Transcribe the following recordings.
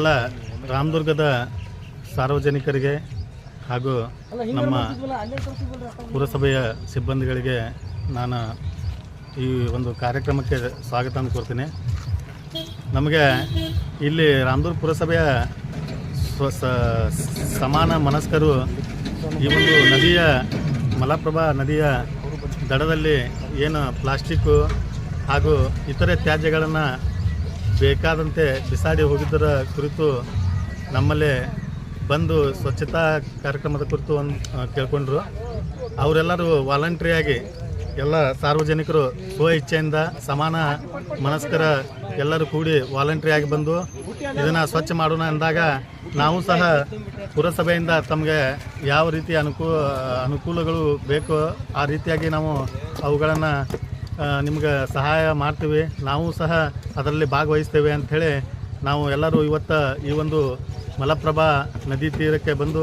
ಎಲ್ಲ ರಾಮದುರ್ಗದ ಸಾರ್ವಜನಿಕರಿಗೆ ಹಾಗೂ ನಮ್ಮ ಪುರಸಭೆಯ ಸಿಬ್ಬಂದಿಗಳಿಗೆ ನಾನು ಈ ಒಂದು ಕಾರ್ಯಕ್ರಮಕ್ಕೆ ಸ್ವಾಗತ ಕೋರ್ತೀನಿ ನಮಗೆ ಇಲ್ಲಿ ರಾಮದುರ್ಗ ಪುರಸಭೆಯ ಸ್ವ ಸಮಾನ ಮನಸ್ಕರು ಈ ಒಂದು ನದಿಯ ಮಲಪ್ರಭಾ ನದಿಯ ದಡದಲ್ಲಿ ಏನು ಪ್ಲಾಸ್ಟಿಕ್ಕು ಹಾಗೂ ಇತರೆ ತ್ಯಾಜ್ಯಗಳನ್ನು ಬೇಕಾದಂತೆ ಬಿಸಾಡಿ ಹೋಗಿದ್ದರ ಕುರಿತು ನಮ್ಮಲ್ಲಿ ಬಂದು ಸ್ವಚ್ಛತಾ ಕಾರ್ಯಕ್ರಮದ ಕುರಿತು ಒಂದು ಕೇಳ್ಕೊಂಡ್ರು. ಅವರೆಲ್ಲರೂ ವಾಲಂಟ್ರಿಯಾಗಿ ಎಲ್ಲ ಸಾರ್ವಜನಿಕರು ಸ್ವ ಇಚ್ಛೆಯಿಂದ ಸಮಾನ ಮನಸ್ಕರ ಎಲ್ಲರೂ ಕೂಡಿ ವಾಲಂಟ್ರಿಯಾಗಿ ಬಂದು ಇದನ್ನು ಸ್ವಚ್ಛ ಮಾಡೋಣ ಅಂದಾಗ ನಾವು ಸಹ ಪುರಸಭೆಯಿಂದ ತಮಗೆ ಯಾವ ರೀತಿ ಅನುಕೂ, ಅನುಕೂಲಗಳು ಬೇಕೋ ಆ ರೀತಿಯಾಗಿ ನಾವು ಅವುಗಳನ್ನು ನಿಮ್ಗೆ ಸಹಾಯ ಮಾಡ್ತೀವಿ. ನಾವು ಸಹ ಅದರಲ್ಲಿ ಭಾಗವಹಿಸ್ತೇವೆ ಅಂಥೇಳಿ ನಾವು ಎಲ್ಲರೂ ಇವತ್ತು ಈ ಒಂದು ಮಲಪ್ರಭಾ ನದಿ ತೀರಕ್ಕೆ ಬಂದು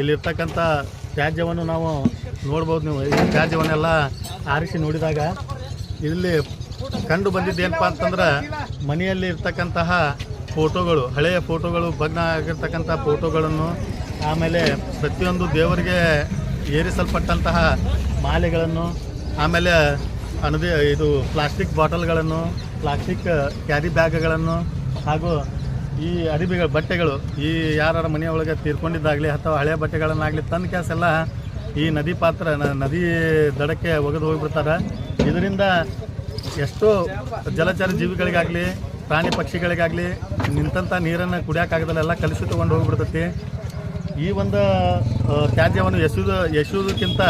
ಇಲ್ಲಿರ್ತಕ್ಕಂಥ ತ್ಯಾಜ್ಯವನ್ನು ನಾವು ನೋಡ್ಬೋದು ನೀವು. ಈ ತ್ಯಾಜ್ಯವನ್ನೆಲ್ಲ ಆರಿಸಿ ನೋಡಿದಾಗ ಇಲ್ಲಿ ಕಂಡು ಬಂದಿದ್ದೇನಪ್ಪ ಅಂತಂದ್ರೆ ಮನೆಯಲ್ಲಿ ಇರ್ತಕ್ಕಂತಹ ಫೋಟೋಗಳು, ಹಳೆಯ ಫೋಟೋಗಳು, ಭಗ್ನ ಆಗಿರ್ತಕ್ಕಂಥ ಫೋಟೋಗಳನ್ನು, ಆಮೇಲೆ ಪ್ರತಿಯೊಂದು ದೇವರಿಗೆ ಏರಿಸಲ್ಪಟ್ಟಂತಹ ಮಾಲೆಗಳನ್ನು, ಆಮೇಲೆ ಅನದೇ ಇದು ಪ್ಲಾಸ್ಟಿಕ್ ಬಾಟಲ್ಗಳನ್ನು ಪ್ಲಾಸ್ಟಿಕ್ ಕ್ಯಾರಿ ಬ್ಯಾಗ್ಗಳನ್ನು ಹಾಗೂ ಈ ಅರಿಬಿಗಳ ಬಟ್ಟೆಗಳು, ಈ ಯಾರ ಮನೆಯೊಳಗೆ ತೀರ್ಕೊಂಡಿದ್ದಾಗಲಿ ಅಥವಾ ಹಳೆಯ ಬಟ್ಟೆಗಳನ್ನಾಗಲಿ ತಂದು ಕ್ಯಾಸ್ ಎಲ್ಲ ಈ ನದಿ ಪಾತ್ರ ನದಿ ದಡಕ್ಕೆ ಒಗೆದು ಹೋಗಿಬಿಡ್ತಾರೆ. ಇದರಿಂದ ಎಷ್ಟೋ ಜಲಚರ ಜೀವಿಗಳಿಗಾಗಲಿ, ಪ್ರಾಣಿ ಪಕ್ಷಿಗಳಿಗಾಗಲಿ ನಿಂತಂಥ ನೀರನ್ನು ಕುಡಿಯೋಕ್ಕಾಗದಲ್ಲ ಎಲ್ಲ ಕಲುಷಿತಗೊಂಡು ಹೋಗ್ಬಿಡ್ತೈತಿ. ಈ ಒಂದು ತ್ಯಾಜ್ಯವನ್ನು ಎಸೆಯುವುದು ಎಸೆಯುವುದಕ್ಕಿಂತ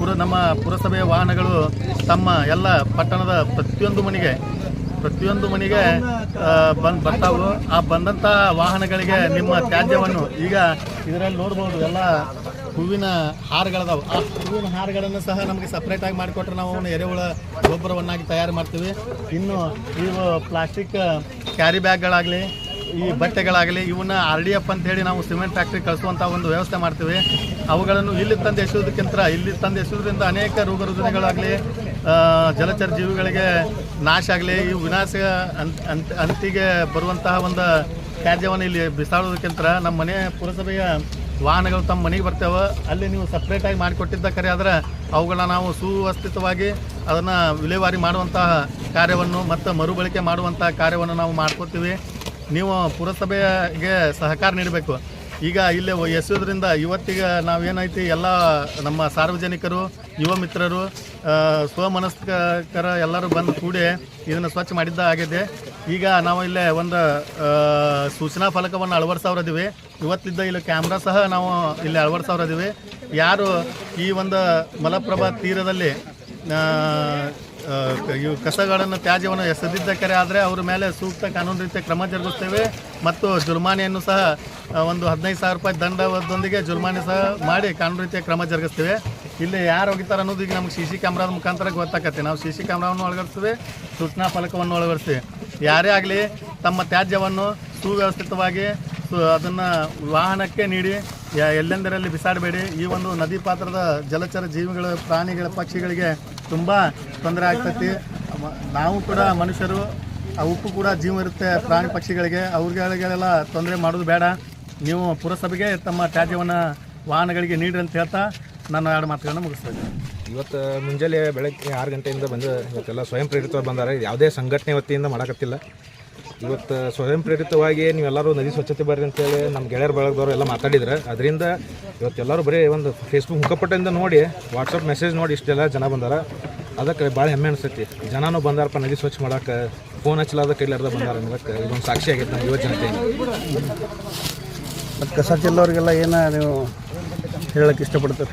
ಪುರ ನಮ್ಮ ಪುರಸಭೆಯ ವಾಹನಗಳು ತಮ್ಮ ಎಲ್ಲ ಪಟ್ಟಣದ ಪ್ರತಿಯೊಂದು ಮನೆಗೆ ಪ್ರತಿಯೊಂದು ಮನೆಗೆ ಬಂದ್ ಬರ್ತಾವು. ಆ ಬಂದಂತ ವಾಹನಗಳಿಗೆ ನಿಮ್ಮ ತ್ಯಾಜ್ಯವನ್ನು ಈಗ ಇದರಲ್ಲಿ ನೋಡ್ಬೋದು. ಎಲ್ಲ ಹೂವಿನ ಹಾರಗಳದಾವು. ಆ ಹೂವಿನ ಹಾರಗಳನ್ನು ಸಹ ನಮಗೆ ಸಪ್ರೇಟಾಗಿ ಮಾಡಿಕೊಟ್ರೆ ನಾವು ಎರೆಹುಳ ಗೊಬ್ಬರವನ್ನಾಗಿ ತಯಾರು ಮಾಡ್ತೀವಿ. ಇನ್ನು ಇವು ಪ್ಲಾಸ್ಟಿಕ್ ಕ್ಯಾರಿ ಬ್ಯಾಗ್ಗಳಾಗಲಿ ಈ ಬಟ್ಟೆಗಳಾಗಲಿ ಇವನ್ನ ಆರ್ ಡಿ ಎಫ್ ಅಂತ ಹೇಳಿ ನಾವು ಸಿಮೆಂಟ್ ಫ್ಯಾಕ್ಟ್ರಿ ಕಳಿಸುವಂಥ ಒಂದು ವ್ಯವಸ್ಥೆ ಮಾಡ್ತೀವಿ. ಅವುಗಳನ್ನು ಇಲ್ಲಿ ತಂದು ಎಸೆಯೋದಕ್ಕಿಂತ ಇಲ್ಲಿ ತಂದು ಎಸೆಯೋದ್ರಿಂದ ಅನೇಕ ರೋಗ ರುಜಿನಗಳಾಗಲಿ ಜಲಚರ ಜೀವಿಗಳಿಗೆ ನಾಶ ಆಗಲಿ, ಈ ವಿನಾಶ ಅಂತ್ ಅಂತ್ ಅಂತಿಗೆ ಬರುವಂತಹ ಒಂದು ತ್ಯಾಜ್ಯವನ್ನು ಇಲ್ಲಿ ಬಿಸಾಡೋದಕ್ಕಿಂತ ನಮ್ಮ ಮನೆ ಪುರಸಭೆಯ ವಾಹನಗಳು ತಮ್ಮ ಮನೆಗೆ ಬರ್ತೇವೆ. ಅಲ್ಲಿ ನೀವು ಸಪ್ರೇಟಾಗಿ ಮಾಡಿಕೊಟ್ಟಿದ್ದ ಕರೆ ಆದರೆ ಅವುಗಳನ್ನ ನಾವು ಸುವ್ಯವಸ್ಥಿತವಾಗಿ ಅದನ್ನು ವಿಲೇವಾರಿ ಮಾಡುವಂತಹ ಕಾರ್ಯವನ್ನು ಮತ್ತು ಮರುಬಳಕೆ ಮಾಡುವಂತಹ ಕಾರ್ಯವನ್ನು ನಾವು ಮಾಡ್ಕೋತೀವಿ. ನೀವು ಪುರಸಭೆಗೆ ಸಹಕಾರ ನೀಡಬೇಕು. ಈಗ ಇಲ್ಲೇ ಎಸೆಯೋದ್ರಿಂದ ಇವತ್ತಿಗೆ ನಾವೇನೈತಿ ಎಲ್ಲ ನಮ್ಮ ಸಾರ್ವಜನಿಕರು, ಯುವ ಮಿತ್ರರು ಸ್ವಮನಸ್ಕರ ಎಲ್ಲರೂ ಬಂದು ಕೂಡಿ ಇದನ್ನು ಸ್ವಚ್ಛ ಮಾಡಿದ್ದ ಆಗಿದೆ ಈಗ ನಾವು ಇಲ್ಲೇ ಒಂದು ಸೂಚನಾ ಫಲಕವನ್ನು ಅಳವಡಿಸೋರದೀವಿ. ಇವತ್ತಿದ್ದ ಇಲ್ಲಿ ಕ್ಯಾಮ್ರಾ ಸಹ ನಾವು ಇಲ್ಲಿ ಅಳವಡಿಸೋರದೀವಿ. ಯಾರು ಈ ಒಂದು ಮಲಪ್ರಭಾ ತೀರದಲ್ಲಿ ಇವು ಕಸಗಳನ್ನು ತ್ಯಾಜ್ಯವನ್ನು ಎಸೆದಿದ್ದಕ್ಕರೆ ಆದರೆ ಅವ್ರ ಮೇಲೆ ಸೂಕ್ತ ಕಾನೂನು ರೀತಿಯ ಕ್ರಮ ಜರುಗಿಸ್ತೇವೆ ಮತ್ತು ಜುರ್ಮಾನೆಯನ್ನು ಸಹ ಒಂದು ಹದಿನೈದು ಸಾವಿರ ರೂಪಾಯಿ ದಂಡದೊಂದಿಗೆ ಜುರ್ಮಾನೆ ಸಹ ಮಾಡಿ ಕಾನೂನು ರೀತಿಯ ಕ್ರಮ ಜರುಗಿಸ್ತೇವೆ. ಇಲ್ಲಿ ಯಾರು ಹೋಗಿತಾರೆ ಅನ್ನೋದು ಈಗ ನಮ್ಗೆ ಸಿ ಸಿ ಕ್ಯಾಮ್ರಾದ ಮುಖಾಂತರ ಗೊತ್ತಾಗತ್ತೆ ನಾವು ಸಿ ಸಿ ಕ್ಯಾಮ್ರಾವನ್ನು ಒಳಗಡಿಸ್ತೇವೆ ಸೂಚನಾ ಫಲಕವನ್ನು ಒಳಗಡಿಸ್ತೇವೆ ಯಾರೇ ಆಗಲಿ ತಮ್ಮ ತ್ಯಾಜ್ಯವನ್ನು ಸುವ್ಯವಸ್ಥಿತವಾಗಿ ಅದನ್ನು ವಾಹನಕ್ಕೆ ನೀಡಿ ಎಲ್ಲೆಂದರಲ್ಲಿ ಬಿಸಾಡಬೇಡಿ. ಈ ಒಂದು ನದಿ ಪಾತ್ರದ ಜಲಚರ ಜೀವಿಗಳ, ಪ್ರಾಣಿಗಳ, ಪಕ್ಷಿಗಳಿಗೆ ತುಂಬ ತೊಂದರೆ ಆಗ್ತೈತಿ. ನಾವು ಕೂಡ ಮನುಷ್ಯರು ಅವಕ್ಕೂ ಕೂಡ ಜೀವ ಇರುತ್ತೆ ಪ್ರಾಣಿ ಪಕ್ಷಿಗಳಿಗೆ. ಅವ್ರಿಗೆಲ್ಲ ತೊಂದರೆ ಮಾಡೋದು ಬೇಡ. ನೀವು ಪುರಸಭೆಗೆ ತಮ್ಮ ತ್ಯಾಜ್ಯವನ್ನು, ವಾಹನಗಳಿಗೆ ನೀಡ್ರಿ ಅಂತ ಹೇಳ್ತಾ ನಾನು ಎರಡು ಮಾತುಗಳನ್ನು ಮುಗಿಸ್ತಾ ಇದ್ದೀನಿ. ಇವತ್ತು ಮುಂಜಾನೆ ಬೆಳಗ್ಗೆ ಆರು ಗಂಟೆಯಿಂದ ಬಂದು ಇವತ್ತೆಲ್ಲ ಸ್ವಯಂ ಪ್ರೇರಿತವಾಗಿ ಬಂದಾರೆ. ಯಾವುದೇ ಸಂಘಟನೆ ವತಿಯಿಂದ ಮಾಡಕತ್ತಿಲ್ಲ. ಇವತ್ತು ಸ್ವಯಂ ಪ್ರೇರಿತವಾಗಿ ನೀವೆಲ್ಲರೂ ನದಿ ಸ್ವಚ್ಛತೆ ಬರ್ರಿ ಅಂತೇಳಿ ನಮ್ಮ ಗೆಳೆಯರ ಬಳಗದವರು ಎಲ್ಲ ಮಾತಾಡಿದ್ರೆ. ಅದರಿಂದ ಇವತ್ತೆಲ್ಲರೂ ಬರೀ ಒಂದು ಫೇಸ್ಬುಕ್ ಮುಖಪಟ್ಟಿಂದ ನೋಡಿ ವಾಟ್ಸಪ್ ಮೆಸೇಜ್ ನೋಡಿ ಇಷ್ಟೆಲ್ಲ ಜನ ಬಂದಾರ. ಅದಕ್ಕೆ ಭಾಳ ಹೆಮ್ಮೆ ಅನಿಸ್ತೈತಿ. ಜನನೂ ಬಂದಾರಪ್ಪ ನದಿ ಸ್ವಚ್ಛ ಮಾಡಕ್ಕೆ ಫೋನ್ ಹಚ್ಚಲಾದ ಕೈಲಾರ್ದ ಬಂದಾರ ಅನ್ನೋದಕ್ಕೆ ಇದೊಂದು ಸಾಕ್ಷಿ ಆಗೈತೆ ನಮ್ಮ ಯುವ ಜನತೆ ಮತ್ತು ಕಸ ಚೆಲ್ಲೋರಿಗೆಲ್ಲ ಏನು ನೀವು ಹೇಳಕ್ಕೆ ಇಷ್ಟಪಡ್ತೀರಿ?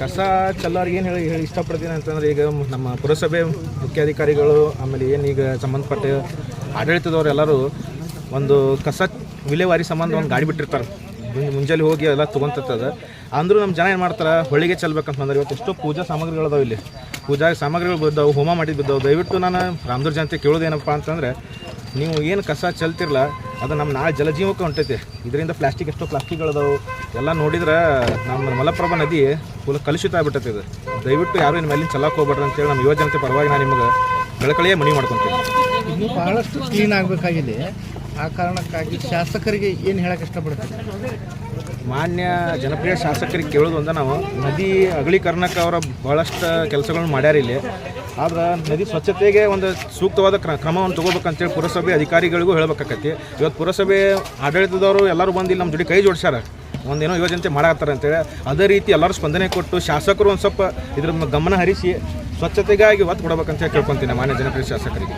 ಕಸ ಚೆಲ್ಲೋರಿಗೆ ಏನು ಹೇಳಿ ಹೇಳಿ ಇಷ್ಟಪಡ್ತೀನಿ ಅಂತಂದ್ರೆ ಈಗ ನಮ್ಮ ಪುರಸಭೆ ಮುಖ್ಯಾಧಿಕಾರಿಗಳು ಆಮೇಲೆ ಏನು ಈಗ ಸಂಬಂಧಪಟ್ಟ ಆಡಳಿತದವ್ರು ಎಲ್ಲರೂ ಒಂದು ಕಸ ವಿಲೇವಾರಿ ಸಂಬಂಧ ಒಂದು ಗಾಡಿ ಬಿಟ್ಟಿರ್ತಾರೆ. ಮುಂಜಾನೆ ಹೋಗಿ ಎಲ್ಲ ತೊಗೊಂತಿರ್ತದೆ ಅಂದರೂ ನಮ್ಮ ಜನ ಏನು ಮಾಡ್ತಾರೆ ಹೊಳಿಗೆ ಚಲ್ಬೇಕಂತಂದ್ರೆ ಇವತ್ತು ಎಷ್ಟೋ ಪೂಜಾ ಸಾಮಗ್ರಿಗಳದಾವೆ ಇಲ್ಲಿ. ಪೂಜಾ ಸಾಮಗ್ರಿಗಳು ಬಿದ್ದಾವೆ, ಹೋಮ ಮಾಡಿದ್ದು ಬಿದ್ದಾವೆ. ದಯವಿಟ್ಟು ನಾನು ರಾಮದುರ್ ಜನತೆ ಕೇಳೋದೇನಪ್ಪ ಅಂತಂದರೆ, ನೀವು ಏನು ಕಸ ಚೆಲ್ತಿರಲ್ಲ ಅದು ನಮ್ಮ ನಾಳೆ ಜಲಜೀವಕ್ಕೆ ಹೊಂಟೈತಿ. ಇದರಿಂದ ಪ್ಲಾಸ್ಟಿಕ್ ಎಷ್ಟೋ ಪ್ಲಾಸ್ಟಿಕ್ಗಳದಾವು ಎಲ್ಲ ನೋಡಿದ್ರೆ ನಮ್ಮ ಮಲಪ್ರಭಾ ನದಿ ಫುಲ್ ಕಲುಷಿತ ಆಗ್ಬಿಟ್ಟೈತಿ ಇದು. ದಯವಿಟ್ಟು ಯಾರು ಇನ್ನು ಮೇಲಿನ ಚಲಾಕ್ ಹೋಗ್ಬೇಡ್ರಿ ಅಂತೇಳಿ ನಮ್ಮ ಯುವ ಜನತೆ ಪರವಾಗಿ ನಾನು ನಿಮಗೆ ಬೆಳಕಳಿಯೇ ಮನವಿ ಮಾಡ್ಕೊತೀನಿ. ಇನ್ನೂ ಬಹಳಷ್ಟು ಕ್ಲೀನ್ ಆಗಬೇಕಾಗಿದೆ. ಆ ಕಾರಣಕ್ಕಾಗಿ ಶಾಸಕರಿಗೆ ಏನು ಹೇಳಕ್ಕೆ ಇಷ್ಟಪಡ್ತೀರಿ? ಮಾನ್ಯ ಜನಪ್ರಿಯ ಶಾಸಕರಿಗೆ ಕೇಳೋದು ಒಂದು ನಾವು ನದಿ ಅಗಲೀಕರಣಕ್ಕೆ ಅವರ ಭಾಳಷ್ಟು ಕೆಲಸಗಳನ್ನು ಮಾಡ್ಯಾರ ಇಲ್ಲಿ. ಆದ್ರೆ ನದಿ ಸ್ವಚ್ಛತೆಗೆ ಒಂದು ಸೂಕ್ತವಾದ ಕ್ರ ಕ್ರಮವನ್ನು ತೊಗೋಬೇಕಂತೇಳಿ ಪುರಸಭೆ ಅಧಿಕಾರಿಗಳಿಗೂ ಹೇಳ್ಬೇಕಾಕತಿ ಇವತ್ತು ಪುರಸಭೆ ಆಡಳಿತದವರು ಎಲ್ಲರೂ ಬಂದು ಇಲ್ಲಿ ನಮ್ಮ ಜೋಡಿ ಕೈ ಜೋಡಿಸ್ಯಾರ. ಒಂದೇನೋ ಯೋಜನೆ ಮಾಡಾಕತ್ತಾರ ಅಂತೇಳಿ ಅದೇ ರೀತಿ ಎಲ್ಲರೂ ಸ್ಪಂದನೆ ಕೊಟ್ಟು ಶಾಸಕರು ಒಂದು ಸ್ವಲ್ಪ ಇದ್ರ ಗಮನ ಹರಿಸಿ ಸ್ವಚ್ಛತೆಗಾಗಿ ಒತ್ತು ಕೊಡ್ಬೇಕಂತ ಕೇಳ್ಕೊತೀನಿ ಮಾನ್ಯ ಜನಪ್ರಿಯ ಶಾಸಕರಿಗೆ.